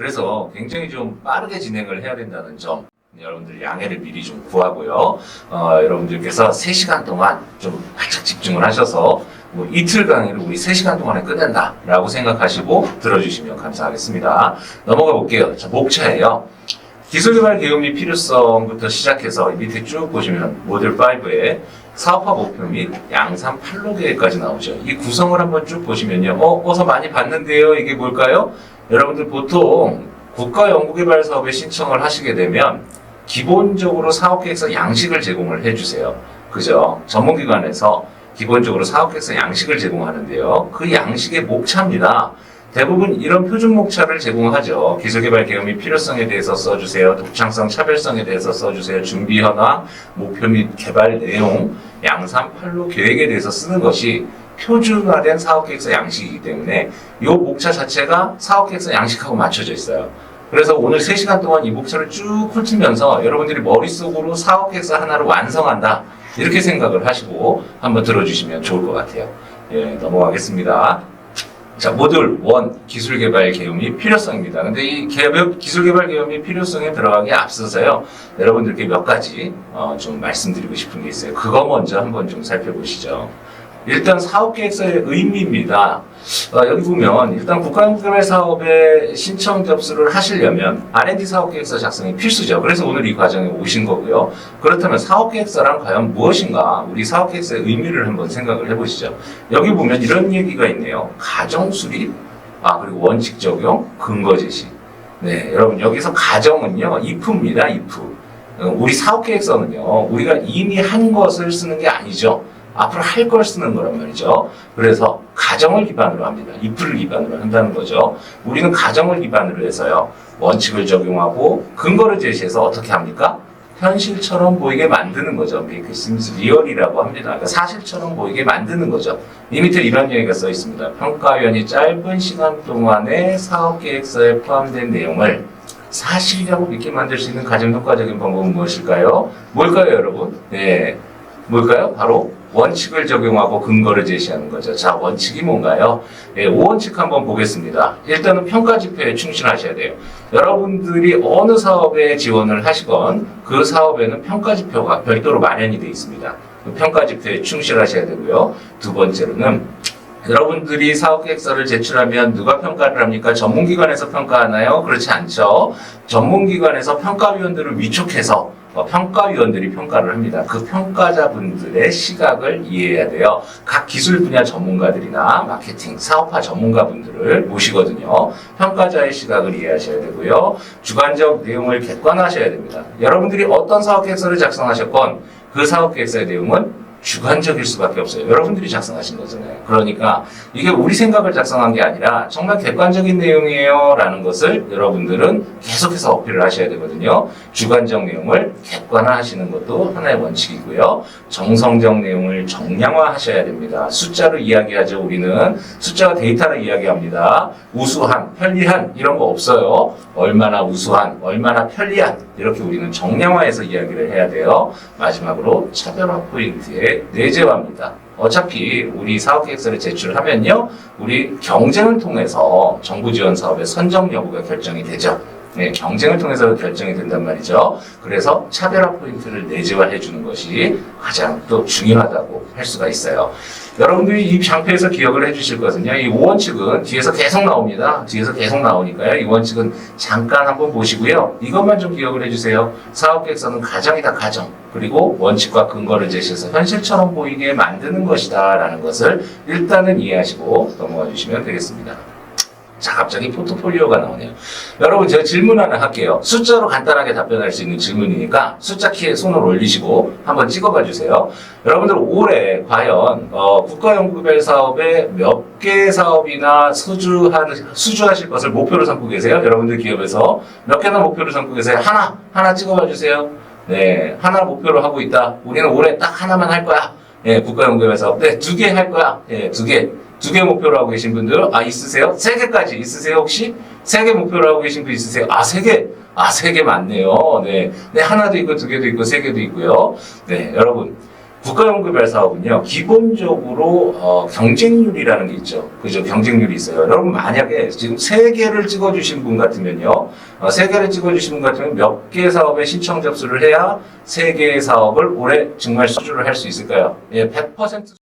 그래서 굉장히 좀 빠르게 진행을 해야 된다는 점 여러분들 양해를 미리 좀 구하고요. 어, 여러분들께서 3시간 동안 좀 바짝 집중을 하셔서 뭐 이틀 강의를 우리 3시간 동안에 끝낸다라고 생각하시고 들어주시면 감사하겠습니다. 넘어가 볼게요. 자, 목차예요. 기술개발 계획 필요성부터 시작해서 이 밑에 쭉 보시면 모듈 5에 사업화 목표 및 양산 판로 계획까지 나오죠. 이 구성을 한번 쭉 보시면요. 어, 어서 많이 봤는데요. 이게 뭘까요? 여러분들 보통 국가 연구개발 사업에 신청을 하시게 되면 기본적으로 사업 계획서 양식을 제공을 해주세요. 그죠? 전문기관에서 기본적으로 사업 계획서 양식을 제공하는데요. 그 양식의 목차입니다. 대부분 이런 표준 목차를 제공하죠. 기술개발 계획 및 필요성에 대해서 써주세요. 독창성, 차별성에 대해서 써주세요. 준비 현황, 목표 및 개발 내용, 양산 판로 계획에 대해서 쓰는 것이 표준화된 사업 계획서 양식이기 때문에 이 목차 자체가 사업 계획서 양식하고 맞춰져 있어요. 그래서 오늘 3시간 동안 이 목차를 쭉 훑으면서 여러분들이 머릿속으로 사업 계획서 하나를 완성한다. 이렇게 생각을 하시고 한번 들어주시면 좋을 것 같아요. 예, 넘어가겠습니다. 자, 모듈 1 기술 개발 계획 및 필요성입니다. 근데 이 개별, 기술 개발 계획 및 필요성에 들어가기 앞서서요, 여러분들께 몇 가지 어, 좀 말씀드리고 싶은 게 있어요. 그거 먼저 한번 좀 살펴보시죠. 일단 사업 계획서의 의미입니다. 어, 여기 보면 일단 국가연구개발 사업에 신청 접수를 하시려면 R&D 사업 계획서 작성이 필수죠. 그래서 오늘 이 과정에 오신 거고요. 그렇다면 사업 계획서란 과연 무엇인가? 우리 사업 계획서의 의미를 한번 생각을 해보시죠. 여기 보면 이런 얘기가 있네요. 가정 수립, 아 그리고 원칙 적용, 근거 제시. 네, 여러분 여기서 가정은요, if입니다. if. 어, 우리 사업 계획서는요, 우리가 이미 한 것을 쓰는 게 아니죠. 앞으로 할 걸 쓰는 거란 말이죠. 그래서 가정을 기반으로 합니다. if를 기반으로 한다는 거죠. 우리는 가정을 기반으로 해서요. 원칙을 적용하고 근거를 제시해서 어떻게 합니까? 현실처럼 보이게 만드는 거죠. make seems real이라고 합니다. 그러니까 사실처럼 보이게 만드는 거죠. 이 밑에 이런 얘기가 써 있습니다. 평가위원이 짧은 시간 동안에 사업 계획서에 포함된 내용을 사실이라고 믿게 만들 수 있는 가장 효과적인 방법은 무엇일까요? 뭘까요, 여러분? 네. 뭘까요? 바로 원칙을 적용하고 근거를 제시하는 거죠. 자, 원칙이 뭔가요? 예, 5원칙 한번 보겠습니다. 일단은 평가 지표에 충실하셔야 돼요. 여러분들이 어느 사업에 지원을 하시건 그 사업에는 평가 지표가 별도로 마련이 되어 있습니다. 그 평가 지표에 충실하셔야 되고요. 두 번째로는 여러분들이 사업 계획서를 제출하면 누가 평가를 합니까? 전문기관에서 평가하나요? 그렇지 않죠. 전문기관에서 평가위원들을 위촉해서 어, 평가위원들이 평가를 합니다. 그 평가자분들의 시각을 이해해야 돼요. 각 기술 분야 전문가들이나 마케팅, 사업화 전문가분들을 모시거든요. 평가자의 시각을 이해하셔야 되고요. 주관적 내용을 객관화하셔야 됩니다. 여러분들이 어떤 사업 계획서를 작성하셨건 그 사업 계획서의 내용은 주관적일 수밖에 없어요. 여러분들이 작성하신 거잖아요. 그러니까 이게 우리 생각을 작성한 게 아니라 정말 객관적인 내용이에요. 라는 것을 여러분들은 계속해서 어필을 하셔야 되거든요. 주관적 내용을 객관화 하시는 것도 하나의 원칙이고요. 정성적 내용을 정량화 하셔야 됩니다. 숫자로 이야기하죠. 우리는 숫자가 데이터로 이야기합니다. 우수한, 편리한 이런 거 없어요. 얼마나 우수한, 얼마나 편리한 이렇게 우리는 정량화해서 이야기를 해야 돼요. 마지막으로 차별화 포인트 의 내재화입니다. 어차피 우리 사업 계획서를 제출하면요, 우리 경쟁을 통해서 정부 지원 사업의 선정 여부가 결정이 되죠. 네, 경쟁을 통해서 결정이 된단 말이죠. 그래서 차별화 포인트를 내재화해 주는 것이 가장 또 중요하다고 할 수가 있어요. 여러분들이 이 장표에서 기억을 해 주실 것은요. 이 5원칙은 뒤에서 계속 나옵니다. 뒤에서 계속 나오니까요. 이 원칙은 잠깐 한번 보시고요. 이것만 좀 기억을 해 주세요. 사업계획서는 가정이다, 가정. 그리고 원칙과 근거를 제시해서 현실처럼 보이게 만드는 것이다. 라는 것을 일단은 이해하시고 넘어가 주시면 되겠습니다. 자, 갑자기 포트폴리오가 나오네요. 여러분, 제가 질문 하나 할게요. 숫자로 간단하게 답변할 수 있는 질문이니까 숫자 키에 손을 올리시고 한번 찍어봐 주세요. 여러분들 올해 과연 어, 국가연구개발 사업에 몇 개 사업이나 수주한, 수주하실 것을 목표로 삼고 계세요? 여러분들 기업에서 몇 개나 목표로 삼고 계세요? 하나, 하나 찍어봐 주세요. 네, 하나 목표로 하고 있다. 우리는 올해 딱 하나만 할 거야. 예, 국가연구개발 사업. 네, 두 개 할 거야. 예, 두 개. 두 개 목표로 하고 계신 분들, 아, 있으세요? 세 개까지 있으세요, 혹시? 세 개 목표로 하고 계신 분 있으세요? 아, 세 개. 아, 세 개 맞네요. 네. 네, 하나도 있고, 두 개도 있고, 세 개도 있고요. 네, 여러분. 국가연구별 사업은요, 기본적으로 어, 경쟁률이라는 게 있죠. 그죠? 경쟁률이 있어요. 여러분, 만약에 지금 세 개를 찍어주신 분 같으면요, 어, 세 개를 찍어주신 분 같으면 몇 개 사업에 신청 접수를 해야 세 개의 사업을 올해 정말 수주를 할 수 있을까요? 예, 100%